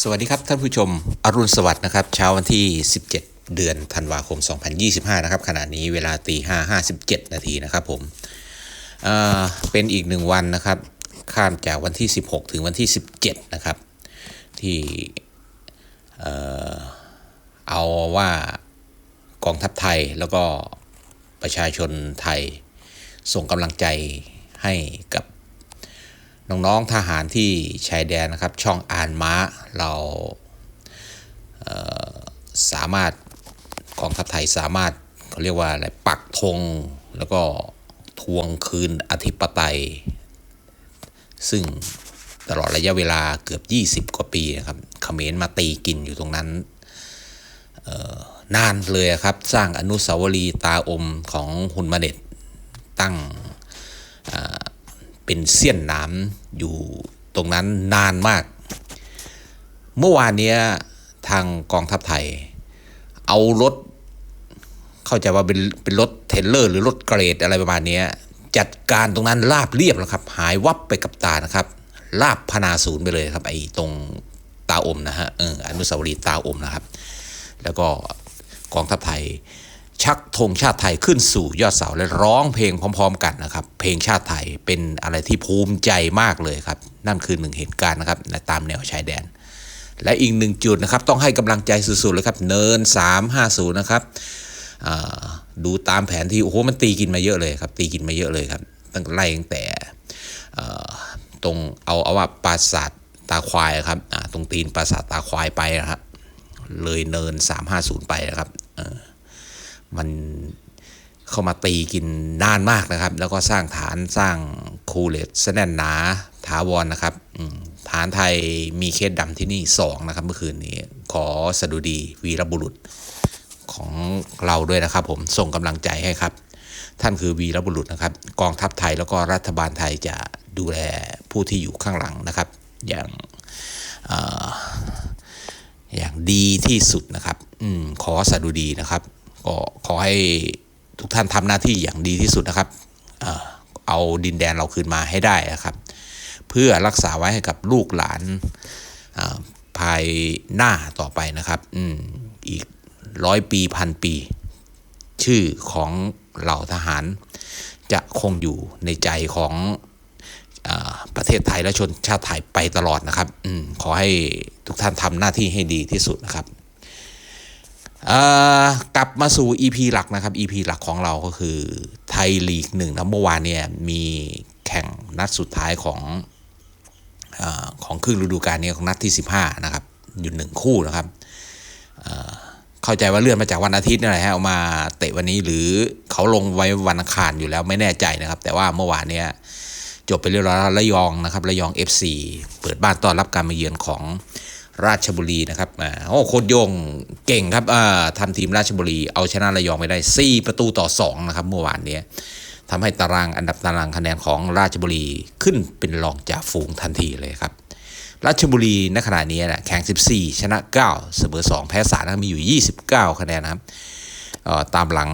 สวัสดีครับท่านผู้ชม อรุณสวัสดิ์นะครับ เช้าวันที่ 17 เดือนธันวาคม 2025 นะครับขณะนี้เวลาตี5 57นาทีนะครับผมเเป็นอีกหนึ่งวันนะครับ ข้ามจากวันที่ 16 ถึงวันที่ 17 นะครับ ที่เออเอาว่ากองทัพไทยแล้วก็ประชาชนไทยส่งกำลังใจให้กับ น้องๆทหารที่ชายแดนนะครับ ช่องอานม้าเราเสามารถกองทัพไทยสามารถเขาเรียกว่าอะไรปักธงแล้วก็ทวงคืนอธิปไตย ซึ่งตลอดระยะเวลาเกือบ 20 กว่าปีนะครับเขมรมาตีกินอยู่ตรงนั้นนานเลยครับ สร้างอนุสาวรีย์ตาอมของฮุนมาเน็ตตั้ง เป็นเสี้ยนน้ำอยู่ตรงนั้นนานมาก เมื่อวานเนี้ยทางกองทัพไทย เอารถ เข้าใจว่าเป็นเป็นรถเทรลเลอร์ หรือรถเกรดอะไรประมาณนี้จัดการตรงนั้นราบเรียบแล้วครับ หายวับไปกับตานะครับลาบพนาศูนย์ไปเลยครับไอ้ตรงตาอมนะฮะเอออนุสาวรีย์ตาอมนะครับ แล้วก็กองทัพไทย ชักธงชาติไทยขึ้นสู่ยอดเสาและร้องเพลงพร้อม ๆ กันนะครับ เพลงชาติไทยเป็นอะไรที่ภูมิใจมากเลยครับ นั่นคือหนึ่งเหตุการณ์นะครับตามแนวชายแดน และอีกหนึ่งจุดนะครับ ต้องให้กำลังใจสุดๆเลยครับ เนิน 350 นะครับดูตามแผนที่โอ้โหมันตีกินมาเยอะเลยครับ ตีกินมาเยอะเลยครับตั้งไล่ตั้งแต่ตรงเอาเอาว่าปราสาทตาควายครับตรงตีนปราสาทตาควายไปนะครับเลยเนิน 350 ไปนะครับ มันเข้ามาตีกินนานมากนะครับ แล้วก็สร้างฐานสร้างคูเลตแน่นหนาถาวรนนะครับฐานไทยมีเคสดำที่นี่สองนะครับ เมื่อคืนนี้ ขอสดุดีวีรบุรุษของเราด้วยนะครับผมส่งกำลังใจให้ครับ ท่านคือวีรบุรุษนะครับ กองทัพไทยแล้วก็รัฐบาลไทยจะดูแลผู้ที่อยู่ข้างหลังนะครับ อย่างออย่างดีที่สุดนะครับอขอสดุดีนะครับ ก็ขอให้ทุกท่านทำหน้าที่อย่างดีที่สุดนะครับ เอาดินแดนเราคืนมาให้ได้นะครับ เพื่อรักษาไว้ให้กับลูกหลานภายหน้าต่อไปนะครับอืมอีกร้อยปีพันปี ชื่อของเหล่าทหาร จะคงอยู่ในใจของอประเทศไทยและชนชาติไทยไปตลอดนะครับอขอให้ทุกท่านทำหน้าที่ให้ดีที่สุดนะครับ กลับมาสู่ EP หลักนะครับ EP หลักของเราก็คือไทยลีกหนึ่งนะเมื่อวานเนี่ยมีแข่งนัดสุดท้ายของอของครึ่งฤดูกาลนี้ของนัดที่ 15 นะครับ อยู่หนึ่งคู่นะครับเข้าใจว่าเลื่อนมาจากวันอาทิตย์นี่แหละฮะเอามาเตะวันนี้หรือเขาลงไว้วันอังคารอยู่แล้วไม่แน่ใจนะครับ แต่ว่าเมื่อวานเนี้ยจบไปเรียบร้อยแล้วระยองนะครับระยอง FC เปิดบ้านต้อนรับการมาเยือนของ ราชบุรีนะครับอ่าโอ้โคตรยงเก่งครับทำทีมราชบุรี เอาชนะระยองไปได้ 4 ประตูต่อ 2 นะครับ เมื่อวานนี้ทำให้ตารางอันดับตารางคะแนนของราชบุรีขึ้นเป็นรองจากฝูงทันทีเลยครับ ราชบุรีณขณะนี้นะแข่ง 14 ชนะ 9 เสมอ 2 แพ้3นะมีอยู่ 29 คะแนนนะครับตามหลัง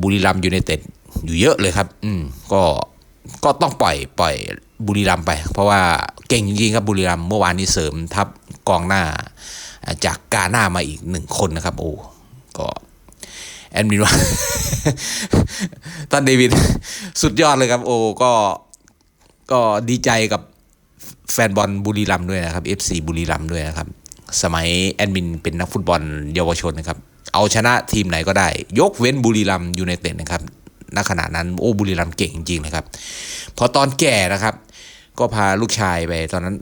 บุรีรัมย์ยูไนเต็ดอยู่เยอะเลยครับ อืม ก็ ก็ต้องปล่อยปล่อยบุรีรัมไป เพราะว่าเก่งจริงๆครับบุรีรัมเมื่อวานนี้เสริมทัพกองหน้า จากกาหน้ามาอีกหนึ่งคนนะครับ โอ้ก็แอดมินว่าท่านเดวิดสุดยอดเลยครับ โอ้ก็ก็ดีใจกับแฟนบอลบุรีรัมด้วยนะครับ FC บุรีรัมด้วยนะครับ สมัยแอดมินเป็นนักฟุตบอลเยาวชนนะครับ เอาชนะทีมไหนก็ได้ ยกเว้นบุรีรัมย์ยูไนเต็ดนะครับ ณขณะนั้นโอ้บุรีรัมย์เก่งจริงๆนะครับพอตอนแก่นะครับ ก็พาลูกชายไปตอนนั้น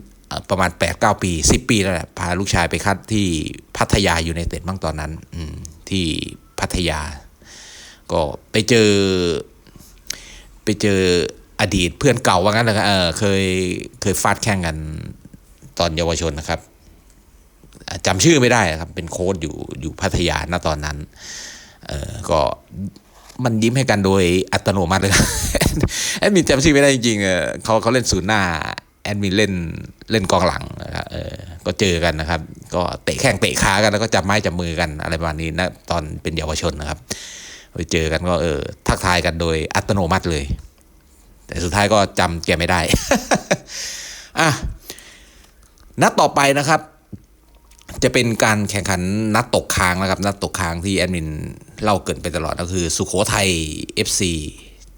ประมาณ8-9ปี 10 ปีแล้วแหละพาลูกชายไปคัดที่พัทยาอยูไนเต็ดบ้างตอนนั้นที่พัทยา ก็ไปเจอ ไปเจออดีตเพื่อนเก่าว่างั้นนะครับเออเคยเคยฟาดแข่งกันตอนเยาวชนนะครับจำชื่อไม่ได้ครับ เป็นโค้ดอยู่อยู่พัทยาณตอนนั้น เออก็ มันยิ้มให้กันโดยอัตโนมัติเลยแอดมินจำชื่อไม่ได้จริงๆเขาเขาเล่นศูนย์หน้าแอดมินเล่นเล่นกองหลังนะครับเออก็เจอกันนะครับ ก็เตะแข้งเตะขากันแล้วก็จับไม้จับมือกันอะไรประมาณนี้นะตอนเป็นเยาวชนนะครับไปเจอกันก็เออทักทายกันโดยอัตโนมัติเลย แต่สุดท้ายก็จำแกไม่ได้อะนัดต่อไปนะครับ จะเป็นการแข่งขันนัดตกค้างนะครับ นัดตกค้างที่แอดมินเล่าเกินไปตลอดก็คือ สุโขทัย FC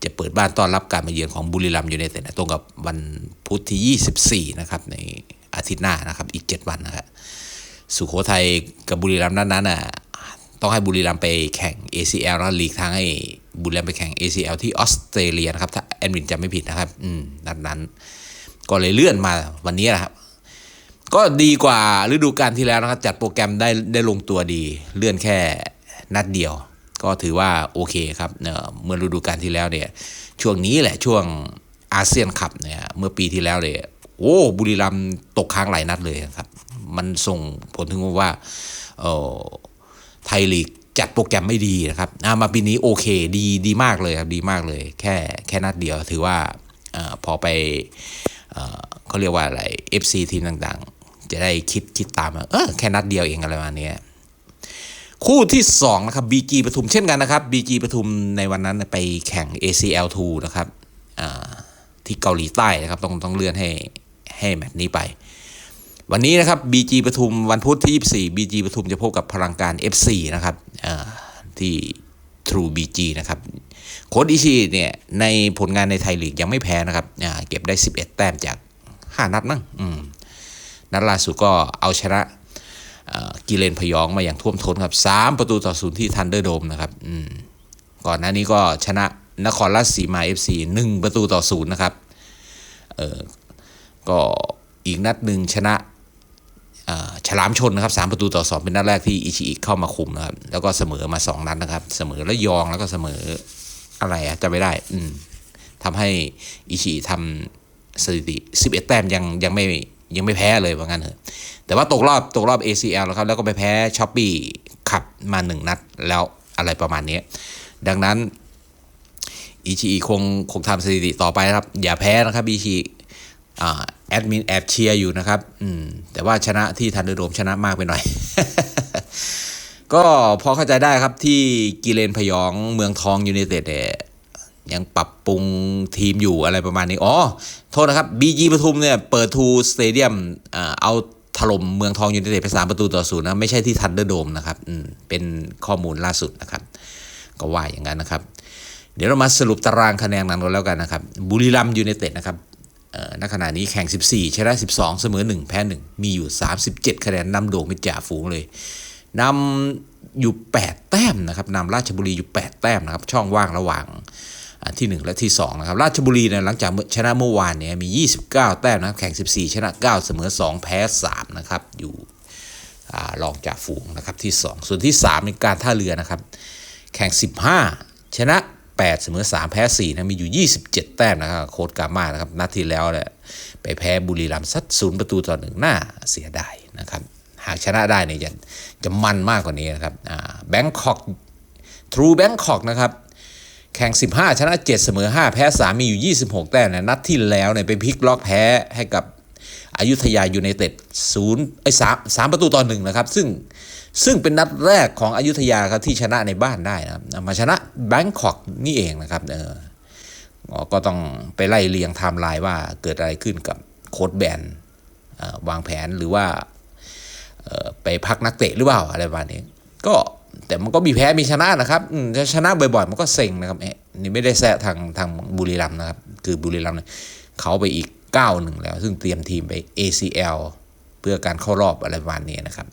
จะเปิดบ้านต้อนรับการมาเยือนของบุรีรัมย์ยูไนเต็ดนะตรงกับวันพุธที่ 24 นะครับ ในอาทิตย์หน้านะครับอีก 7 วันนะครับสุโขทัยกับบุรีรัมย์นั้นนั้นน่ะต้องให้บุรีรัมย์ไปแข่ง ACL แล้วลีกทางให้บุรีรัมย์ไปแข่ง ACL ที่ออสเตรเลียนะครับถ้าแอดมินจำไม่ผิดนะครับ อืมนัดนั้น ก็เลยเลื่อนมาวันนี้นะครับ ก็ดีกว่าฤดูกาลที่แล้วนะครับ จัดโปรแกรมได้ได้ลงตัวดี เลื่อนแค่นัดเดียว ก็ถือว่าโอเคครับเมื่อฤดูกาลที่แล้วเนี่ย ช่วงนี้แหละช่วงอาเซียนคัพเนี่ยเมื่อปีที่แล้วเลยโอ้บุรีรัมย์ตกค้างหลายนัดเลยครับ มันส่งผลถึงว่าเออไทยลีกจัดโปรแกรมไม่ดีนะครับามาปีนี้โอเคดีดีมากเลยครับดีมากเลย แค่แค่นัดเดียวถือว่าอพอไปเอเขาเรียกว่าอะไร FC ทีมต่าง จะได้คิดคิดตามว่าเออแค่นัดเดียวเองอะไรประมาณเนี้ยคู่ที่2นะครับ BG ปทุมเช่นกันนะครับ BG ปทุมในวันนั้นไปแข่ง ACL 2 นะครับที่เกาหลีใต้นะครับต้องต้องเลื่อนให้ให้แมตช์นี้ไป วันนี้นะครับ BG ปทุมวันพุธที่ 24 BG ปทุมจะพบกับพลังการ FC นะครับที่ True BG นะครับโค้ดอิชิเนี่ยในผลงานในไทยลีกยังไม่แพ้นะครับเก็บได้ 11 แต้มจาก 5 นัดมั้ง นัดล่าสุดก็เอาชนะกิเลนพยองมาอย่างท่วมท้นครับสามประตูต่อศูนย์ที่ทันเดอร์โดมนะครับก่อนหน้านี้ก็ชนะนครราชสีมา FC หนึ่งประตูต่อศูนย์นะครับก็อีกนัดหนึ่งชนะฉลามชนนะครับสามประตูต่อสองเป็นนัดแรกที่อิชิอิเข้ามาคุมนะครับแล้วก็เสมอมาสองนัดนะครับ เสมอระยองแล้วก็เสมออะไรอะจะไม่ได้ อืทำให้อิชิทำสถิติ11แต้มยังยังไม่ ยังไม่แพ้เลยว่างั้นเถอะแต่ว่าตกรอบตกรอบ ACL แล้วครับแล้วก็ไปแพ้ช้อปปี้ขับมาหนึ่งนัดแล้วอะไรประมาณนี้ ดังนั้นอีชีคงคงทำสถิติต่อไปนะครับ อย่าแพ้นะครับอีชีแอดมินแอบเชียร์อยู่นะครับอืมแต่ว่าชนะที่ทันเดอร์โดมชนะมากไปหน่อย ก็พอเข้าใจได้ครับที่กิเลนพยองเมืองทองยูไนเต็ดเนี่ย ยังปรับปรุงทีมอยู่อะไรประมาณนี้ อ๋อ โทษนะครับ BG ปทุมเนี่ย เปิดทูสเตเดียมเอาถล่มเมืองทองยูไนเต็ดไปสามประตูต่อศูนย์นะ ไม่ใช่ที่ทันเดอร์โดมนะครับอืมเป็นข้อมูลล่าสุดนะครับ ก็ว่าอย่างนั้นนะครับ เดี๋ยวเรามาสรุปตารางคะแนนกันก่อนแล้วกันนะครับบุรีรัมย์ยูไนเต็ดนะครับณขณะนี้แข่ง 14 ชนะ 12 เสมอ 1 แพ้ 1 มีอยู่ 37 คะแนนนำโด่งเป็นจ่าฝูงเลยนำอยู่ 8 แต้มนะครับนำราชบุรีอยู่ 8 แต้มนะครับ ช่องว่างระหว่าง ที่ 1 และที่2นะครับราชบุรีเนี่ยหลังจากชนะเมื่อวานเนี่ยมี 29 แต้มนะครับแข่ง 14 ชนะ 9 เสมอ 2 แพ้ 3 นะครับ อยู่รองจ่าฝูงนะครับที่ 2 ส่วนที่ 3 ในการท่าเรือนะครับ แข่ง 15 ชนะ 8 เสมอ 3 แพ้ 4 นะมีอยู่ 27 แต้มนะครับโค้ดกามานะครับนัดที่แล้วเนี่ยไปแพ้บุรีรัมย์ซัดศูนย์ประตูต่อหนึ่งหน้าเสียดายนะครับหากชนะได้เนี่ยจะจะมันมากกว่านี้นะครับแบงคอกทรูแบงคอกนะครับ แข่ง 15 ชนะ 7 เสมอ 5 แพ้ 3 มีอยู่ 26 แต้มนะนัดที่แล้วเนี่ยไปพลิกล็อกแพ้ให้กับอายุทยายูไนเต็ดศูนย์ไอ้สามสามประตูต่อหนึ่งนะครับ ซึ่งซึ่งเป็นนัดแรกของอายุทยาครับที่ชนะในบ้านได้นะครับมาชนะแบงคอกนี่เองนะครับเออก็ต้องไปไล่เรียงไทม์ไลน์ว่าเกิดอะไรขึ้นกับโค้ดแบนวางแผนหรือว่าไปพักนักเตะหรือเปล่าอะไรประมาณนี้ก็ แต่มันก็มีแพ้มีชนะนะครับถ้าชนะบ่อยๆ มันก็เซ็งนะครับเอ๊ะนี่ไม่ได้แซะทางทางบุรีรัมย์นะครับ คือบุรีรัมย์เขาไปอีกก้าวหนึ่งแล้ว ซึ่งเตรียมทีมไป ACL เพื่อการเข้ารอบอะไรประมาณนี้นะครับ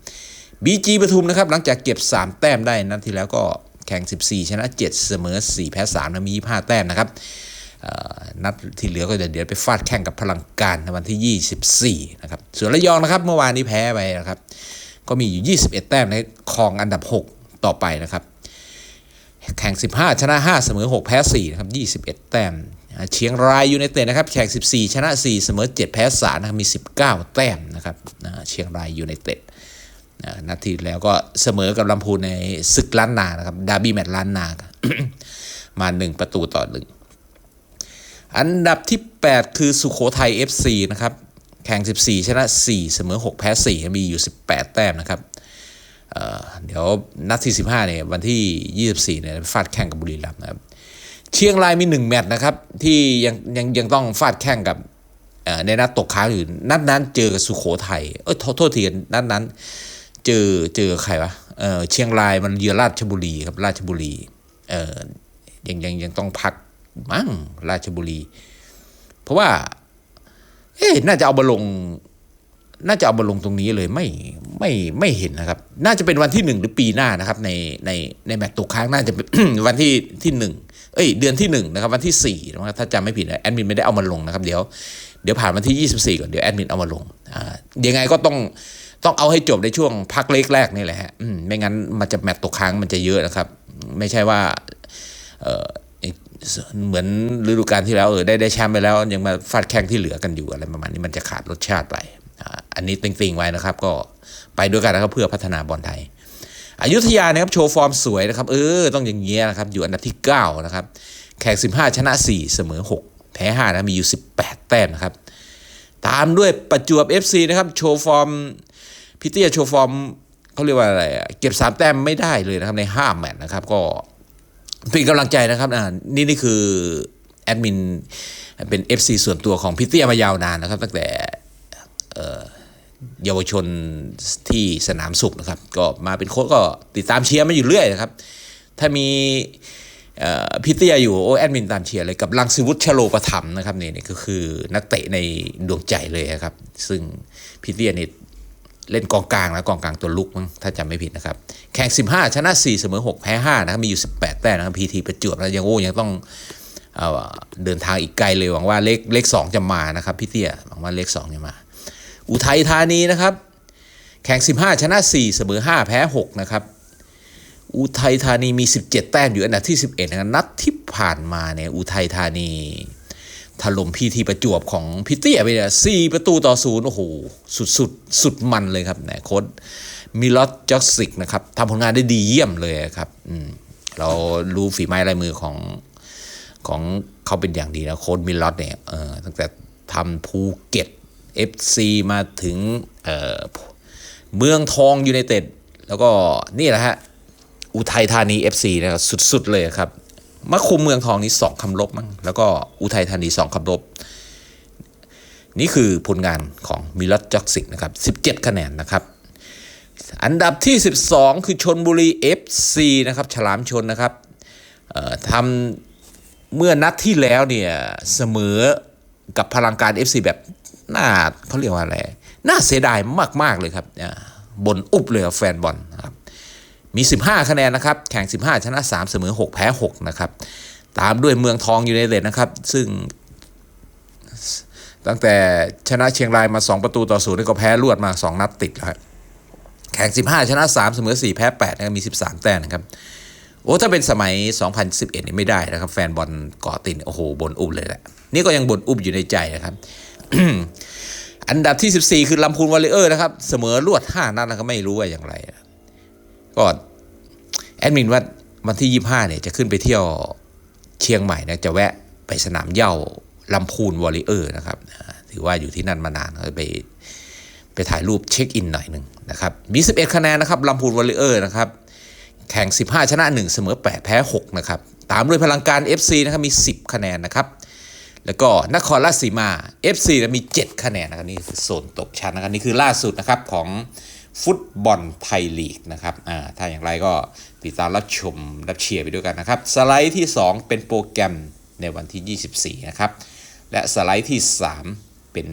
BG ปทุมนะครับ หลังจากเก็บ 3 แต้มได้นัดที่แล้วก็แข่ง 14 ชนะ 7 เสมอ 4 แพ้3นะมี 25 แต้มนะครับนัดที่เหลือก็จะเดี๋ยวไปฟาดแข่งกับพลังการในวันที่ 24 นะครับส่วนระยองนะครับ เมื่อวานนี้แพ้ไปนะครับ ก็มีอยู่ 21 แต้มในครองอันดับ 6 ต่อไปนะครับแข่ง 15 ชนะ 5 เสมอ 6 แพ้4นะครับ 21 แต้ม เชียงรายยูไนเต็ดนะครับ แข่ง 14 ชนะ 4 เสมอ 7 แพ้3นะครับ มี 19 แต้มนะครับ เชียงรายยูไนเต็ดอ่าทีแล้วก็เสมอกับลำพูนในศึกล้านนานะครับ ดาร์บี้แมตช์ล้านนา มา 1 ประตูต่อหนึ่งอันดับที่ 8 คือสุโขทัย FC นะครับ แข่ง 14 ชนะ 4 เสมอ 6 แพ้4มีอยู่ 18 แต้มนะครับ เเดี๋ยวนัดที่ 15เนี่ยวันที่ 24เนี่ยฟาดแข่งกับบุรีรัมย์นะครับเชียงรายมี 1 แมตช์นะครับ ที่ยังยังยังต้องฟาดแข่งกับในนัดตกค้างอยู่นัดนั้นเจอกับสุโขทัยเอ้ยโทษทีนัดนั้น เจอเจอใครวะเออเชียงรายมันเยือนราชบุรีครับราชบุรีเออยังยังยังต้องพักมั้งราชบุรี เพราะว่า เอ๊ะน่าจะเอามาลง น่าจะเอามาลงตรงนี้เลยไม่ไม่ไม่เห็นนะครับ น่าจะเป็นวันที่หนึ่งหรือปีหน้านะครับ ในในในแมตช์ตกค้างน่าจะเป็นวันที่ที่หนึ่งเอ้ยเดือนที่หนึ่งนะครับวันที่สี่นะครับถ้าจำไม่ผิดนะแอดมินไม่ได้เอามาลงนะครับเดี๋ยวเดี๋ยวผ่านวันที่ยี่สิบสี่ก่อนเดี๋ยวแอดมินเอามาลงอ่ายังไงก็ต้องต้องเอาให้จบในช่วงพักเล็กแรกนี่แหละฮะอืมไม่งั้นมันจะแมตช์ตกค้างมันจะเยอะนะครับ ไม่ใช่ว่าเออเหมือนฤดูกาลที่แล้วเออได้ได้แชมป์ไปแล้วยังมาฟาดแข้งที่เหลือกันอยู่อะไรประมาณนี้มันจะขาดรสชาติไป อันนี้ติงๆไว้นะครับ ก็ไปด้วยกันนะครับเพื่อพัฒนาบอลไทยอยุธยานะครับโชว์ฟอร์มสวยนะครับเออต้องอย่างเงี้ยนะครับอยู่อันดับที่ 9 นะครับ แข่ง 15 ชนะ 4 เสมอ 6 แพ้5นะมีอยู่ 18 แต้มนะครับ ตามด้วยประจวบ FC นะครับโชว์ฟอร์มพิเตียโชว์ฟอร์มเขาเรียกว่าอะไรเก็บ 3 แต้มไม่ได้เลยนะครับใน 5 แมตช์นะครับก็เป็นกำลังใจนะครับอ่านี่นี่คือแอดมินเป็น FC ส่วนตัวของพิเตียมายาวนานนะครับ ตั้งแต่ เยาวชนที่สนามสุขนะครับ ก็มาเป็นโค้ชก็ติดตามเชียร์มาอยู่เรื่อยนะครับ ถ้ามีพี่เตียอยู่โอแอดมินตามเชียร์เลยกับลังสิวุฒิชโลประถมนะครับนี่นี่ก็คือนักเตะในดวงใจเลยครับ ซึ่งพี่เตียนี่เล่นกองกลางนะกองกลางตัวลุกมั้งถ้าจำไม่ผิดนะครับ แข่ง 15 ชนะ 4 เสมอ 6 แพ้ 5 นะครับ มีอยู่ 18 แต้มนะครับพีทีประจวบแล้วยังโอ้ยังต้องเอเดินทางอีกไกลเลยหวังว่าเลขเลขสองจะมานะครับพี่เตี้ยหวังว่าเลขสองจะมา อุทัยธานีนะครับ แข่ง 15 ชนะ 4 เสมอ 5 แพ้ 6 นะครับ อุทัยธานีมี 17 แต้มอยู่อันดับที่ 11นะนัดที่ผ่านมาเนี่ยอุทัยธานีถล่มพีทีประจวบของพิเตียไปเนี่ย4ประตูต่อศูนย์โอ้โหสุดสุดสุดมันเลยครับนะโค้ดมิลอตจอสซิกนะครับทำผลงานได้ดีเยี่ยมเลยครับอืมเรารู้ฝีไม้ลายมือของของเขาเป็นอย่างดีนะโค้ดมิลอตเนี่ยเออตั้งแต่ทำภูเก็ต FC มาถึงเเมืองทองยูไนเต็ดแล้วก็นี่แหละฮะอุทัยธานี FC นะครับสุด ๆ เลยครับมาคุมเมืองทองนี้สองคำลบมั้งแล้วก็อุทัยธานีสองคำลบ นี่คือผลงานของมิลอตจ็อกซิกนะครับ17คะแนนนะครับอันดับที่ 12 คือชนบุรี FC นะครับฉลามชนนะครับทำเมื่อนัดที่แล้วเนี่ยเสมอกับพลังการ FC แบบ น่าเขาเรียกว่าอะไร น่าเสียดายมาก ๆ เลยครับอ่าบนอุบเลยครับแฟนบอลครับมี 15 คะแนนนะครับ แข่ง 15 ชนะ 3 เสมอ 6 แพ้ 6 นะครับ ตามด้วยเมืองทองอยูไนเต็ดนะครับ ซึ่ง ตั้งแต่ชนะเชียงรายมา 2 ประตูต่อศูนย์ก็แพ้รวดมา 2 นัดติดแล้วครับแข่ง 15 ชนะ 3 เสมอ 4 แพ้8นะครับมี 13 แต้มนะครับ โอ้ ถ้าเป็นสมัย 2011 นี่ไม่ได้นะครับ แฟนบอลเกาะติดโอ้โห บนอุบเลยแหละ นี่ก็ยังบนอุบอยู่ในใจนะครับ อันดับที่ 14 คือลำพูนวอลเลเยอร์นะครับ เสมอรวด5นัดนะครับไม่รู้ว่าอย่างไรก็แอดมินว่าวันที่ 25 เนี่ยจะขึ้นไปเที่ยวเชียงใหม่นะจะแวะไปสนามเย้าลำพูนวอลเลเยอร์นะครับถือว่าอยู่ที่นั่นมานานก็ไปไปถ่ายรูปเช็คอินหน่อยหนึ่งนะครับมี 11 คะแนนนะครับลำพูนวอลเลเยอร์นะครับแข่ง 15 ชนะ 1 เสมอ 8 แพ้ 6 นะครับ ตามด้วยพลังการ FC นะครับมี 10 คะแนนนะครับ แล้วก็นครราชสีมา FC นะมี 7 คะแนนนะครับนี่คือโซนตกชั้นนะครับ นี่คือล่าสุดนะครับของฟุตบอลไทยลีกนะครับอ่าถ้าอย่างไรก็ติดตามรับชมรับเชียร์ไปด้วยกันนะครับ สไลด์ที่ 2 เป็นโปรแกรมในวันที่ 24 นะครับ และสไลด์ที่ 3 เป็น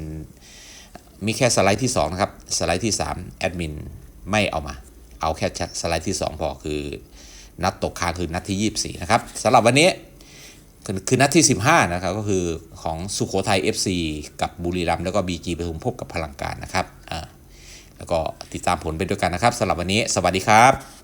มีแค่สไลด์ที่ 2 นะครับ สไลด์ที่ 3 แอดมินไม่เอามา เอาแค่สไลด์ที่ 2 พอคือนัดตกค้างคือนัดที่ 24 นะครับสำหรับวันนี้ คือนัดที่ 15 นะครับ ก็คือของสุโขทัย FC กับบุรีรัมย์แล้วก็บีจีปทุมพบกับพลังการนะครับแล้วก็ติดตามผลไปด้วยกันนะครับสำหรับวันนี้ สวัสดีครับ